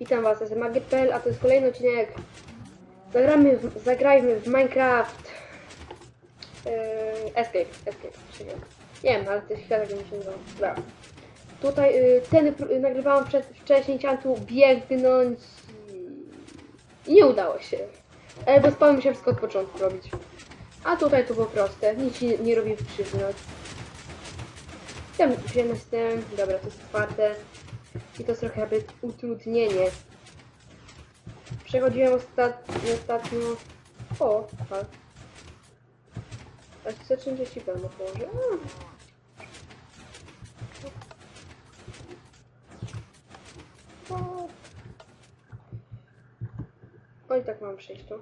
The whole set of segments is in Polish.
Witam Was, jestem Magic.pl, a to jest kolejny odcinek. Zagramy w, zagrajmy w Minecraft. Yy, escape, Escape. czyli- Nie wiem, ale to jest chyba tak mi się nazywa. Tutaj yy, ten pr- nagrywałam przed, wcześniej, chciałam tu biegnąć i nie udało się. E, bo spałem się wszystko od początku robić. A tutaj to było proste, nic nie, nie robi krzywdy. Tam wziąłem z tym, dobra, to jest otwarte. I to jest trochę jakby utrudnienie. Przechodziłem ostatnio, ostatnio... O, tak. A chcę czymś ci pełno położę. O. I tak mam przejść tu.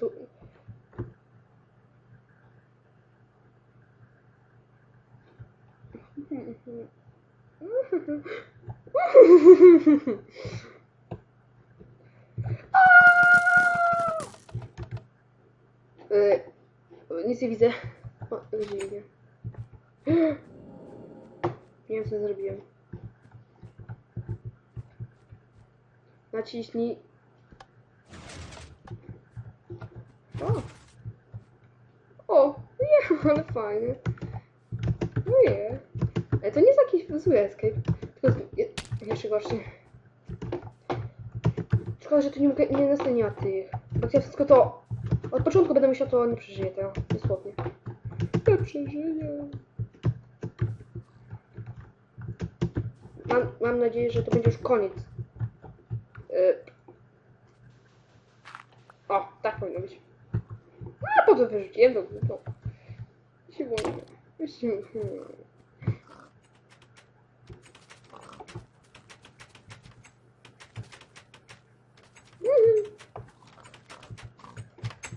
Tu. Y, nic nie widzę. O, idzie? Nie wiem co zrobiłem. Naciśnij. O! O! Nie, ale fajnie. No nie. Ale to nie jest jakiś zły escape. Tylko z- je- jeszcze gorszy. Szkoda, że tu nie, mogę, nie ma tych. Bo ja wszystko to... Od początku będę musiał to nie przeżyję tego. Dosłownie. Przeżyję. Mam, mam nadzieję, że to będzie już koniec. Y... O, tak powinno być. A po to wyrzuciłem to. to. Się boję. Się- hmm.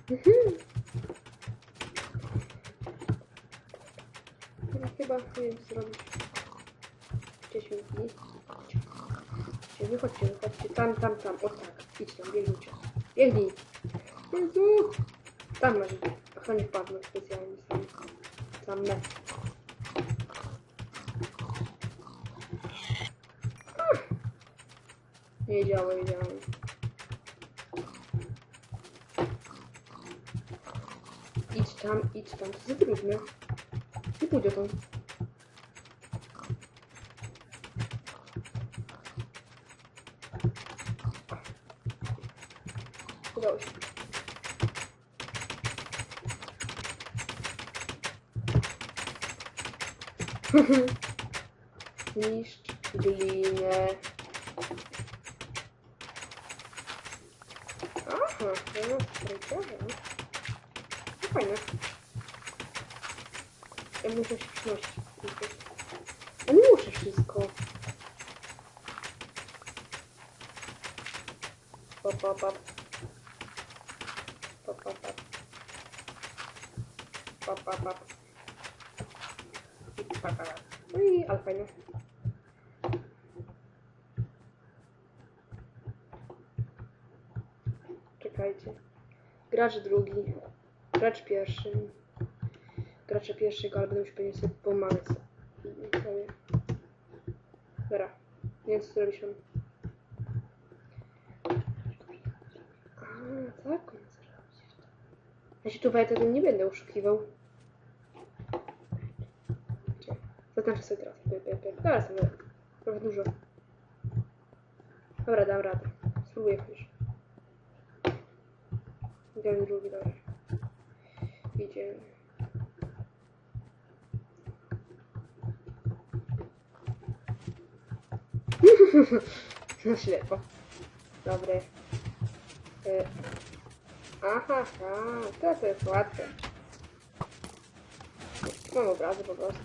Mhm. No, Chyba nie wiem co zrobić. Gdzie śmietnik? Chodźcie, wychodźcie, wychodźcie. Tam, tam, tam. O tak. Idź tam, biegnijcie. Biegnij. Jezu. Tam masz. Ach, to nie wpadnę specjalnie sam. Sam me. Nie działa, nie działa. Idź tam, idź tam. To jest trudne. Nie pójdę tam. Się. Niszcz glinę. Aha, no, strajkowe. No fajne. Ja muszę się przynosić. A nie muszę wszystko. Pop, pop, pop. Pop, pop. No. Czekajcie. Gracz drugi. Gracz pierwszy. Gracza pierwszego, ale będę musiał pewnie sobie pomagać. Sobie. Dobra. Nie wiem co zrobiliśmy. A, tak. Ja się tu wejdę, to nie będę oszukiwał. Zaznaczę sobie teraz. Pyk, pyk. Dobra, sobie. Trochę dużo. Dobra, dam radę. Spróbuję chociaż. Idziemy drugi, dobra. Idziemy. No ślepo. Dobre. E, Aha, aha, to, to jest łatwe. Mam obrazy po prostu.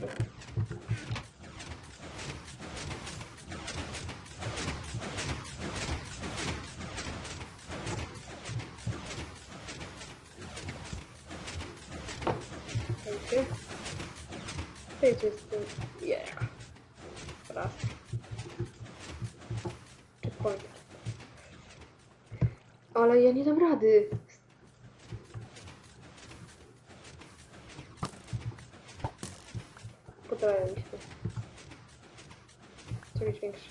Z tym. Yeah. Raz. Checkpoint. Ale ja nie dam rady. Podobają mi się. Chcę mieć większy.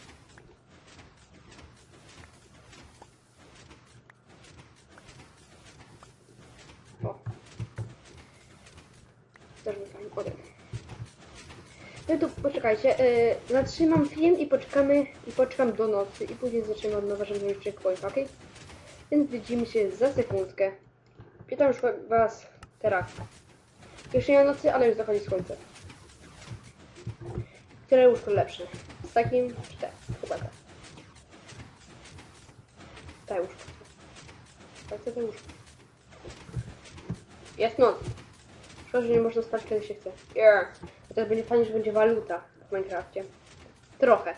O. Zarzucam oddech. No to poczekajcie, yy, zatrzymam film i poczekamy, i poczekam do nocy i później zaczynam nowe rzędy już checkpoint, okej? Okay? Więc widzimy się za sekundkę. Witam już was teraz. Jeszcze nie na nocy, ale już zachodzi słońce. Które łóżko lepsze? Z takim czy te? Chyba te. Te łóżko. Tak, te łóżko. Jest noc. Szkoda, że nie można spać kiedy się chce. Yeah. Teraz będzie fajnie, że będzie waluta w Minecrafcie. Trochę.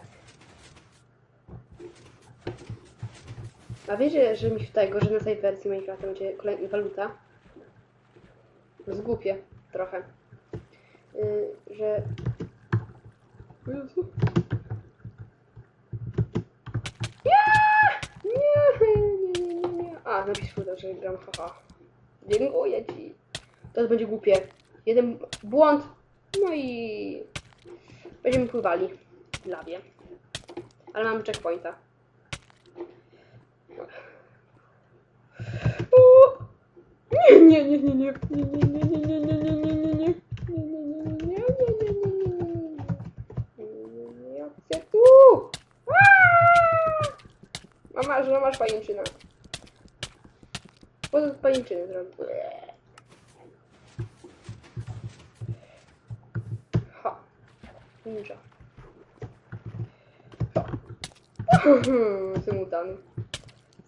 A wiecie, że mi w tego, że na tej wersji Minecrafta będzie kolejna waluta? Zgłupie trochę. Yy, że... Nie! Nie, nie, nie. A, napisz to, że gram, haha. Dziękuję ci. to będzie głupie. Jeden błąd, no i będziemy pływali w lawie. Ale mamy checkpointa. Uuu. Nie, nie, nie, nie, nie, nie, nie, nie. Pajęczynę. Po co pajęczyny zrobić? Ha. Ninja. Ha.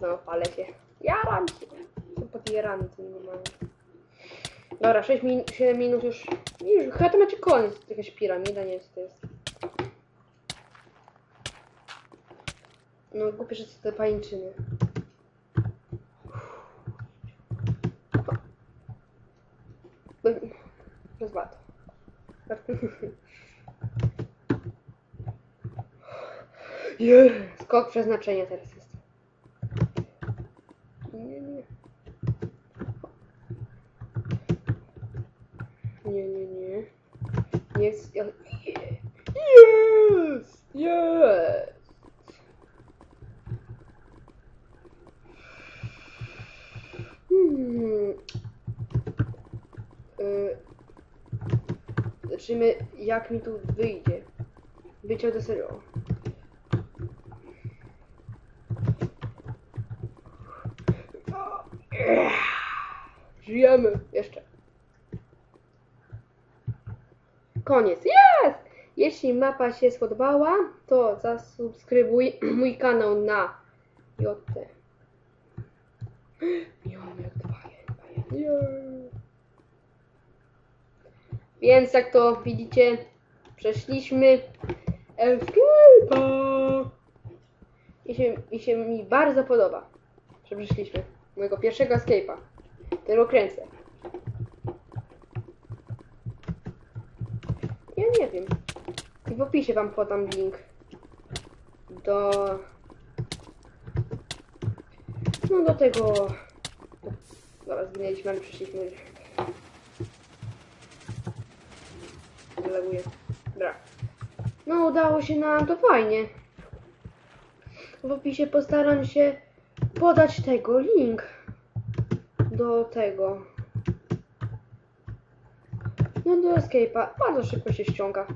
No, palę się. Jaram się. Są podjarany tym normalnie. Dobra, 6 min 7 minut już. Już, chyba to macie koniec. Jakaś piramida, nie jest to jest. No, głupie, że są te pańczyny. Rozwad. Jeee, skok przeznaczenia teraz jest. Nie, nie. Nie, nie, nie. Jest. ja- Jest! Jest! Hmm. Y, Zobaczymy, jak mi tu wyjdzie. Wyjdzie do serio. Żyjemy. Jeszcze. Koniec. Jest! Jeśli mapa się spodobała, to zasubskrybuj mój kanał na JT. Jomek 2 Więc jak to widzicie, przeszliśmy Escape'a. I się, I się mi bardzo podoba, że przeszliśmy mojego pierwszego Escape'a. Którego kręcę. Ja nie wiem. I w opisie wam podam link do... No do tego... Dobra, zginęliśmy, ale przyszliśmy. Dobra. No udało się nam, to fajnie. W opisie postaram się podać tego link do tego. No do Escape'a. Bardzo szybko się ściąga.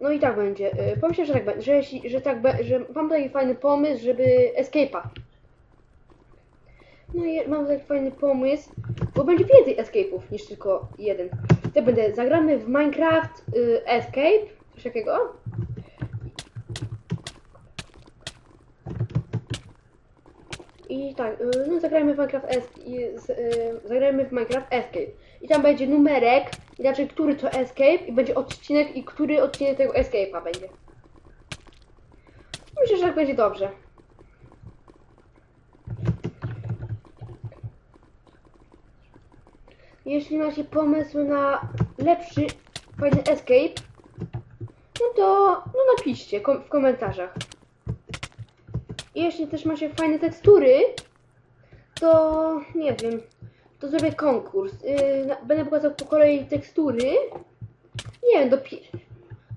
No i tak będzie. Y, Pomyślę, że tak będzie, że, że tak be, że mam taki fajny pomysł, żeby Escape'a. No i mam taki fajny pomysł, będzie więcej Escape'ów niż tylko jeden. To będę, zagramy w Minecraft y, Escape, coś takiego. I tak, y, no zagrajmy w Minecraft y, zagrajmy w Minecraft Escape. I tam będzie numerek, inaczej który to Escape i będzie odcinek i który odcinek tego Escape'a będzie. Myślę, że tak będzie dobrze. Jeśli macie pomysł na lepszy, fajny Escape, no to no napiszcie kom w komentarzach. I jeśli też macie fajne tekstury, to nie wiem, to zrobię konkurs. Yy, na- będę pokazał po kolei tekstury. Nie wiem, do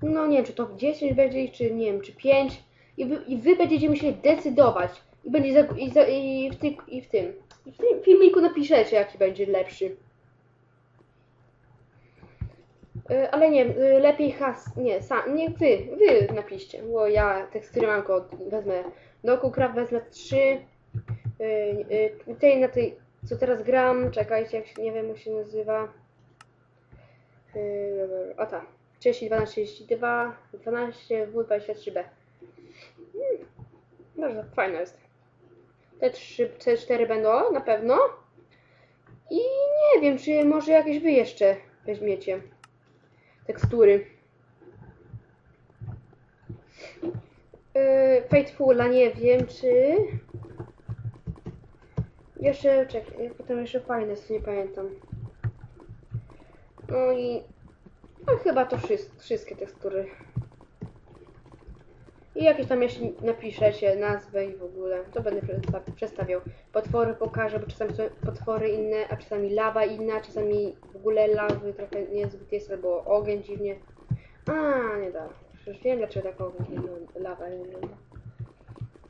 No nie wiem, czy to 10 będzie, czy nie wiem, czy 5. I wy, i wy będziecie musieli decydować. I będzie za, i, za, i, w ty, i w tym. w tym filmiku napiszecie, jaki będzie lepszy. Y, Ale nie, y, lepiej has... Nie, sam, nie wy, wy napiszcie, bo ja tekstury mam go wezmę do Craft wezmę 3. Y, y, tej na tej, co teraz gram, czekajcie, jak się, nie wiem jak się nazywa. Y, o ta, 32 na 32, 12, W23B. Hmm, bardzo fajna jest. Te 3, te 4 będą na pewno. I nie wiem, czy może jakieś wy jeszcze weźmiecie tekstury. Yy, Faithfula nie wiem, czy... Jeszcze, czekaj, potem jeszcze fajne, nie pamiętam. No i... No chyba to wszystko, wszystkie tekstury. I jakieś tam jeszcze napiszecie nazwę i w ogóle. To będę przedsta- przedstawiał. Potwory pokażę, bo czasami są potwory inne, a czasami lawa inna, czasami w ogóle lawy trochę niezbyt jest, albo ogień dziwnie. A, nie da. Już wiem dlaczego tak ogień lawa nie wygląda.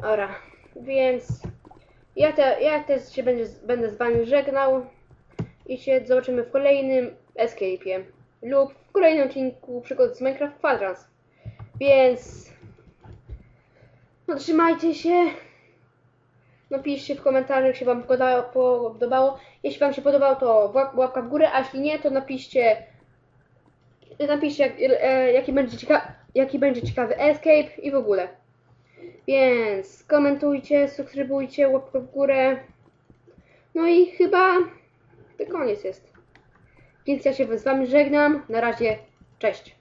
Dobra, więc ja, te, ja też się będę, będę z wami żegnał i się zobaczymy w kolejnym escape'ie lub w kolejnym odcinku przygody z Minecraft Quadrans. Więc no, trzymajcie się. Napiszcie w komentarzach, jak się Wam podobało. Jeśli Wam się podobało, to łap- łapka w górę, a jeśli nie, to napiszcie, napiszcie jak, e, jaki, będzie cieka- jaki będzie ciekawy escape i w ogóle. Więc komentujcie, subskrybujcie, łapkę w górę. No i chyba to koniec jest. Więc ja się z Wami żegnam. Na razie, cześć.